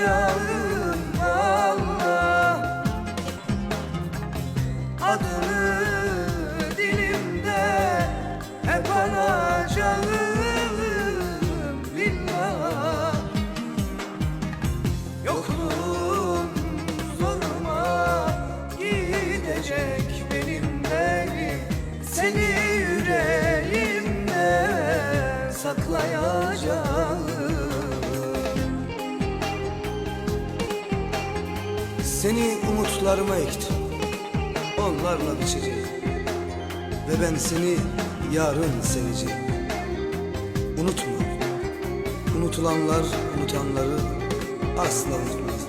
canım Allah. Adını dilimde hep anacağım billah Yokluğun zoruma gidecek benim benimle Seni yüreğimde saklayacağım. Seni umutlarıma ektim. Onlarla biçeceğim. Ve ben seni yarın seveceğim. Unutma. Unutulanlar unutanları asla unutmaz